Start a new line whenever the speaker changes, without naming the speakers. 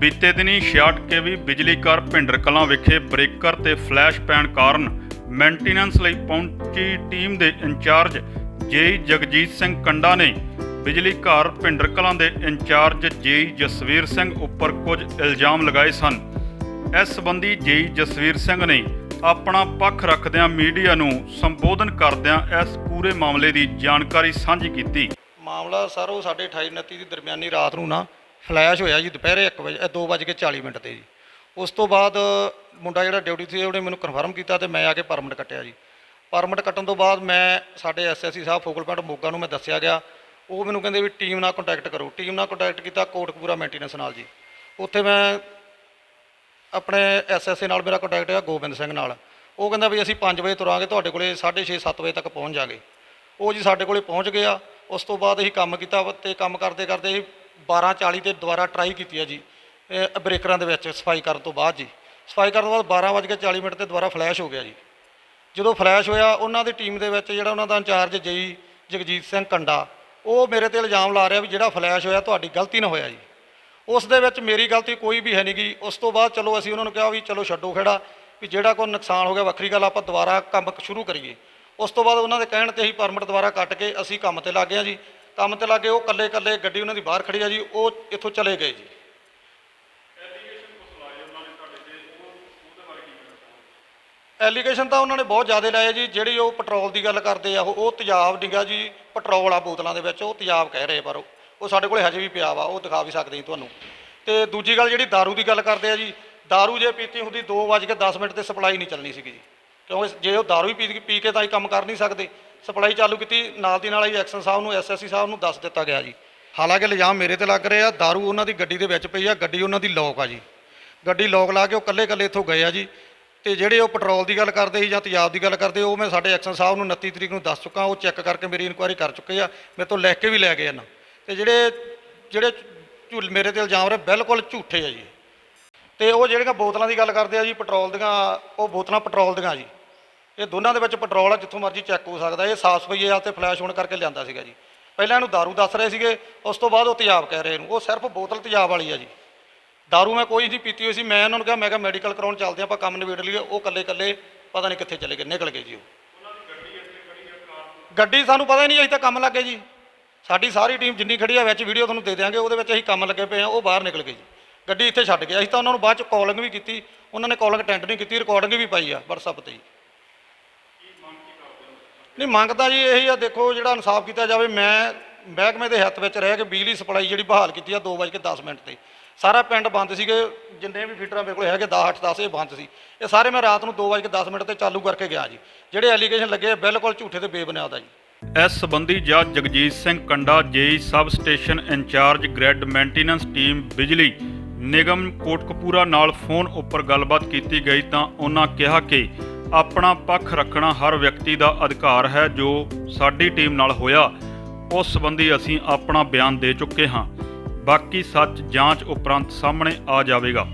ਬੀਤੇ ਦਿਨੀ 66 ਕੇਵੀ ਬਿਜਲੀ ਘਰ ਭਿੰਡਰ ਕਲਾਂ ਵਿਖੇ ਬ੍ਰੇਕਰ ਤੇ ਫਲੈਸ਼ ਪੈਣ ਕਾਰਨ ਮੇਨਟੇਨੈਂਸ ਲਈ ਪਹੁੰਚੀ ਟੀਮ ਦੇ ਇੰਚਾਰਜ ਜੇਈ ਜਗਜੀਤ ਸਿੰਘ ਕੰਡਾ ਨੇ ਬਿਜਲੀ ਘਰ ਭਿੰਡਰ ਕਲਾਂ ਦੇ ਇੰਚਾਰਜ ਜੇਈ ਜਸਵੀਰ ਸਿੰਘ ਉੱਪਰ ਕੁਝ ਇਲਜ਼ਾਮ ਲਗਾਏ ਸਨ। ਇਸ ਸੰਬੰਧੀ ਜੇਈ ਜਸਵੀਰ ਸਿੰਘ ਨੇ ਆਪਣਾ ਪੱਖ ਰੱਖਦਿਆਂ ਮੀਡੀਆ ਨੂੰ ਸੰਬੋਧਨ ਕਰਦਿਆਂ ਇਸ ਪੂਰੇ ਮਾਮਲੇ ਦੀ ਜਾਣਕਾਰੀ ਸਾਂਝੀ ਕੀਤੀ।
ਮਾਮਲਾ ਸਰ ਉਹ ਸਾਡੇ 28 29 ਦੀ ਦਰਮਿਆਨੀ ਰਾਤ ਨੂੰ ਨਾ ਫਲੈਸ਼ ਹੋਇਆ ਜੀ ਦੁਪਹਿਰੇ 1 ਵਜੇ 2:40 ਮਿੰਟ ਤੇ ਜੀ। ਉਸ ਤੋਂ ਬਾਅਦ ਮੁੰਡਾ ਜਿਹੜਾ ਡਿਊਟੀ ਸੀ, ਉਹਨੇ ਮੈਨੂੰ ਕਨਫਰਮ ਕੀਤਾ ਤੇ ਮੈਂ ਆ ਕੇ ਪਰਮਿਟ ਕੱਟਿਆ ਜੀ। ਪਰਮਿਟ ਕੱਟਣ ਤੋਂ ਬਾਅਦ ਮੈਂ ਸਾਡੇ ਐਸਐਸਸੀ ਸਾਹਿਬ ਫੋਕਲ ਪੁਆਇੰਟ ਮੋਗਾ ਨੂੰ ਮੈਂ ਦੱਸਿਆ ਗਿਆ। ਉਹ ਮੈਨੂੰ ਕਹਿੰਦੇ ਵੀ ਟੀਮ ਨਾਲ ਕੰਟੈਕਟ ਕਰੋ। ਟੀਮ ਨਾਲ ਕੰਟੈਕਟ ਕੀਤਾ ਕੋਟਕਪੂਰਾ ਮੇਨਟੇਨੈਂਸ ਨਾਲ ਜੀ। ਉੱਥੇ ਮੈਂ ਆਪਣੇ ਐਸਐਸਏ ਨਾਲ ਮੇਰਾ ਕੰਟੈਕਟ ਹੋਇਆ, ਗੋਬਿੰਦ ਸਿੰਘ ਨਾਲ। ਉਹ ਕਹਿੰਦਾ ਵੀ ਅਸੀਂ 5 ਵਜੇ ਤੁਰਾਂਗੇ, ਤੁਹਾਡੇ ਕੋਲੇ 6:30 7 ਵਜੇ ਤੱਕ ਪਹੁੰਚ ਜਾਾਂਗੇ। ਉਹ ਜੀ ਸਾਡੇ ਕੋਲੇ ਪਹੁੰਚ ਗਿਆ। ਉਸ ਤੋਂ ਬਾਅਦ ਅਸੀਂ ਕੰਮ ਕੀਤਾ ਵਾ ਤੇ ਕੰਮ ਕਰਦੇ ਕਰਦੇ ਅਸੀਂ 12:40 ਤੇ ਦੁਬਾਰਾ ਟਰਾਈ ਕੀਤੀ ਹੈ ਜੀ। ਇਹ ਬ੍ਰੇਕਰਾਂ ਦੇ ਵਿੱਚ ਸਫ਼ਾਈ ਕਰਨ ਤੋਂ ਬਾਅਦ ਜੀ। ਸਫ਼ਾਈ ਕਰਨ ਤੋਂ ਬਾਅਦ 12:40 ਮਿੰਟ ਤੇ ਦੁਬਾਰਾ ਫਲੈਸ਼ ਹੋ ਗਿਆ ਜੀ। ਜਦੋਂ ਫਲੈਸ਼ ਹੋਇਆ, ਉਹਨਾਂ ਦੀ ਟੀਮ ਦੇ ਵਿੱਚ ਜਿਹੜਾ ਉਹਨਾਂ ਦਾ ਇੰਚਾਰਜ ਜਈ ਜਗਜੀਤ ਸਿੰਘ ਕੰਡਾ, ਉਹ ਮੇਰੇ ਤੇ ਇਲਜ਼ਾਮ ਲਾ ਰਿਹਾ ਵੀ ਜਿਹੜਾ ਫਲੈਸ਼ ਹੋਇਆ ਤੁਹਾਡੀ ਗਲਤੀ ਨਾਲ ਹੋਇਆ ਜੀ। ਉਸ ਦੇ ਵਿੱਚ ਮੇਰੀ ਗਲਤੀ ਕੋਈ ਵੀ ਹੈ ਨਹੀਂ ਗੀ। ਉਸ ਤੋਂ ਬਾਅਦ ਚਲੋ ਅਸੀਂ ਉਹਨਾਂ ਨੂੰ ਕਿਹਾ ਵੀ ਚਲੋ ਛੱਡੋ ਖੇੜਾ, ਵੀ ਜਿਹੜਾ ਕੋਈ ਨੁਕਸਾਨ ਹੋ ਗਿਆ, ਵੱਖਰੀ ਗੱਲ ਆਪਾਂ ਦੁਬਾਰਾ ਕੰਮ ਸ਼ੁਰੂ ਕਰੀਏ। ਉਸ ਤੋਂ ਬਾਅਦ ਉਹਨਾਂ ਦੇ ਕਹਿਣ ਤੇ ਹੀ ਪਰਮਿਟ ਦੁਬਾਰਾ ਕੱਟ ਕੇ ਅਸੀਂ ਕੰਮ ਤੇ ਲੱਗ ਗਏ ਹਾਂ ਜੀ। ਕੰਮ ਤੇ ਲੱਗੇ ਉਹ ਕੱਲੇ ਕੱਲੇ ਗੱਡੀ ਉਹਨਾਂ ਦੀ ਬਾਹਰ ਖੜੀ ਆ ਜੀ ਉਹ ਇੱਥੋਂ ਚਲੇ ਗਏ ਜੀ ਐਲੀਗੇਸ਼ਨ ਤਾਂ ਉਹਨਾਂ ਨੇ ਬਹੁਤ ਜ਼ਿਆਦਾ ਲਾਏ ਜੀ ਜਿਹੜੀ ਉਹ ਪੈਟਰੋਲ ਦੀ ਗੱਲ ਕਰਦੇ ਆ ਉਹ ਉਹ ਤੇਜ਼ਾਬ ਨਿਗਾ ਜੀ ਪੈਟਰੋਲ ਆ ਬੋਤਲਾਂ ਦੇ ਵਿੱਚ ਉਹ ਤੇਜ਼ਾਬ ਕਹਿ ਰਹੇ ਪਰ ਉਹ ਉਹ ਸਾਡੇ ਕੋਲੇ ਹਜੇ ਵੀ ਪਿਆ ਵਾ ਉਹ ਦਿਖਾ ਵੀ ਸਕਦੇ ਜੀ ਤੁਹਾਨੂੰ ਤੇ ਦੂਜੀ ਗੱਲ ਜਿਹੜੀ दारू ਦੀ ਗੱਲ ਕਰਦੇ ਆ ਜੀ दारू ਜੇ ਪੀਤੀ ਹੁੰਦੀ 2:10 ਮਿੰਟ ਤੇ ਸਪਲਾਈ ਨਹੀਂ ਚੱਲਣੀ ਸੀਗੀ ਜੀ ਕਿਉਂਕਿ ਜੇ ਉਹ दारू ਹੀ ਪੀ ਪੀ ਕੇ ਤਾਂ ਹੀ ਕੰਮ ਕਰ ਨਹੀਂ ਸਕਦੇ ਸਪਲਾਈ ਚਾਲੂ ਕੀਤੀ, ਨਾਲ ਦੀ ਨਾਲ ਹੀ ਐਕਸ਼ਨ ਸਾਹਿਬ ਨੂੰ ਐਸਐਸਸੀ ਸਾਹਿਬ ਨੂੰ ਦੱਸ ਦਿੱਤਾ ਗਿਆ ਜੀ। ਹਾਲਾਂਕਿ ਇਲਜ਼ਾਮ ਮੇਰੇ ਤੇ ਲੱਗ ਰਿਹਾ ਆ दारू ਉਹਨਾਂ ਦੀ ਗੱਡੀ ਦੇ ਵਿੱਚ ਪਈ ਆ, ਗੱਡੀ ਉਹਨਾਂ ਦੀ ਲੋਕ ਆ ਜੀ। ਗੱਡੀ ਲੋਕ ਲਾ ਕੇ ਉਹ ਕੱਲੇ ਕੱਲੇ ਇੱਥੋਂ ਗਏ ਆ ਜੀ। ਤੇ ਜਿਹੜੇ ਉਹ ਪੈਟਰੋਲ ਦੀ ਗੱਲ ਕਰਦੇ ਸੀ ਜਾਂ ਤੇਜ਼ਾਬ ਦੀ ਗੱਲ ਕਰਦੇ, ਉਹ ਮੈਂ ਸਾਡੇ ਐਕਸ਼ਨ ਸਾਹਿਬ ਨੂੰ 29 ਤਰੀਕ ਨੂੰ ਦੱਸ ਚੁੱਕਾ, ਉਹ ਚੈੱਕ ਕਰਕੇ ਮੇਰੀ ਇਨਕੁਆਇਰੀ ਕਰ ਚੁੱਕੇ ਆ, ਮੇਰੇ ਤੋਂ ਲਿਖ ਕੇ ਵੀ ਲੈ ਗਏ ਇਹਨਾਂ ਤੇ ਜਿਹੜੇ ਜਿਹੜੇ ਝੂਲ ਮੇਰੇ ਤੇ ਇਲਜ਼ਾਮ ਰਹੇ, ਬਿਲਕੁਲ ਝੂਠੇ ਆ ਜੀ। ਤੇ ਉਹ ਜਿਹੜੀਆਂ ਬੋਤਲਾਂ ਦੀ ਗੱਲ ਕਰਦੇ ਆ ਜੀ, ਪੈਟਰੋਲ ਦੀਆਂ, ਉਹ ਬੋਤਲਾਂ ਪੈਟਰੋਲ ਦੀਆਂ ਜੀ। ਇਹ ਦੋਨਾਂ ਦੇ ਵਿੱਚ ਪੈਟਰੋਲ ਆ ਜਿੱਥੋਂ ਮਰਜ਼ੀ ਚੈੱਕ ਹੋ ਸਕਦਾ ਇਹ ਸਾਫ ਸਫਾਈ ਆ ਤੇ ਫਲੈਸ਼ ਹੋਣ ਕਰਕੇ ਲਿਆਂਦਾ ਸੀਗਾ ਜੀ ਪਹਿਲਾਂ ਇਹਨੂੰ दारू ਦੱਸ ਰਹੇ ਸੀਗੇ ਉਸ ਤੋਂ ਬਾਅਦ ਉਹ ਤੇਜ਼ਾਬ ਕਹਿ ਰਹੇ ਇਹਨੂੰ ਉਹ ਸਿਰਫ ਬੋਤਲ ਤੇਜ਼ਾਬ ਵਾਲੀ ਆ ਜੀ दारू ਮੈਂ ਕੋਈ ਨਹੀਂ ਪੀਤੀ ਹੋਈ ਸੀ ਮੈਂ ਇਹਨਾਂ ਨੂੰ ਕਿਹਾ ਮੈਂ ਕਿਹਾ ਮੈਡੀਕਲ ਕਰਾਉਣ ਚੱਲਦੇ ਆਪਾਂ ਕੰਮ ਨਿਬੇੜ ਲਈਏ ਉਹ ਕੱਲੇ ਕੱਲੇ ਪਤਾ ਨਹੀਂ ਕਿੱਥੇ ਚਲੇ ਗਏ ਨਿਕਲ ਗਏ ਜੀ ਉਹ ਗੱਡੀ ਸਾਨੂੰ ਪਤਾ ਹੀ ਨਹੀਂ ਅਸੀਂ ਤਾਂ ਕੰਮ ਲੱਗੇ ਜੀ ਸਾਡੀ ਸਾਰੀ ਟੀਮ ਜਿੰਨੀ ਖੜੀ ਆ ਵਿੱਚ ਵੀਡੀਓ ਤੁਹਾਨੂੰ ਦੇ ਦਿਆਂਗੇ ਉਹਦੇ ਵਿੱਚ ਅਸੀਂ ਕੰਮ ਲੱਗੇ ਪਏ ਆ ਉਹ ਬਾਹਰ ਨਿਕਲ ਗਏ ਜੀ ਗੱਡੀ ਇੱਥੇ ਛੱਡ ਗਏ ਅਸੀਂ ਤਾਂ ਉਹਨਾਂ ਨੂੰ ਬਾਅਦ ਚ ਕਾਲਿੰਗ ਵੀ ਕੀਤੀ ਉਹਨਾਂ ਨੇ ਕਾਲਿੰਗ ਅਟੈਂਡ ਨਹੀਂ ਕੀਤੀ ਰਿਕਾਰਡਿੰਗ ਵੀ ਪਾਈ ਆ WhatsApp ਤੇ ਜੀ ਨਹੀਂ ਮੰਗਦਾ ਜੀ ਇਹੀ ਆ, ਦੇਖੋ ਜਿਹੜਾ ਇਨਸਾਫ ਕੀਤਾ ਜਾਵੇ, ਮੈਂ ਮਹਿਕਮੇ ਦੇ ਹੱਥ ਵਿੱਚ ਰਹਿ ਕੇ ਬਿਜਲੀ ਸਪਲਾਈ ਜਿਹੜੀ ਬਹਾਲ ਕੀਤੀ ਆ 2:10 ਮਿੰਟ ਤੇ। ਸਾਰਾ ਪਿੰਡ ਬੰਦ ਸੀਗੇ, ਜਿੰਨੇ ਵੀ ਫੀਟਰਾਂ ਮੇਰੇ ਕੋਲ ਹੈਗੇ 10 8 10 ਇਹ ਬੰਦ ਸੀ। ਇਹ ਸਾਰੇ ਮੈਂ ਰਾਤ ਨੂੰ 2:10 ਮਿੰਟ ਤੇ ਚਾਲੂ ਕਰਕੇ ਗਿਆ ਜੀ। ਜਿਹੜੇ ਐਲੀਗੇਸ਼ਨ ਲੱਗੇ ਬਿਲਕੁਲ ਝੂਠੇ ਤੇ ਬੇਬੁਨਿਆਦ ਆ ਜੀ।
ਇਸ ਸੰਬੰਧੀ ਜੱਜ Jagjit Singh Kanda, J E sub station incharge, grid maintenance team, ਬਿਜਲੀ ਨਿਗਮ ਕੋਟਕਪੂਰਾ ਨਾਲ ਫੋਨ ਉੱਪਰ ਗੱਲਬਾਤ ਕੀਤੀ ਗਈ ਤਾਂ ਉਹਨਾਂ ਕਿਹਾ ਕਿ ਆਪਣਾ ਪੱਖ ਰੱਖਣਾ ਹਰ ਵਿਅਕਤੀ ਦਾ ਅਧਿਕਾਰ ਹੈ ਜੋ ਸਾਡੀ ਟੀਮ ਨਾਲ ਹੋਇਆ। ਉਸ ਸੰਬੰਧੀ ਅਸੀਂ ਆਪਣਾ ਬਿਆਨ ਦੇ ਚੁੱਕੇ ਹਾਂ। ਬਾਕੀ ਸੱਚ ਜਾਂਚ ਉਪਰੰਤ ਸਾਹਮਣੇ ਆ ਜਾਵੇਗਾ।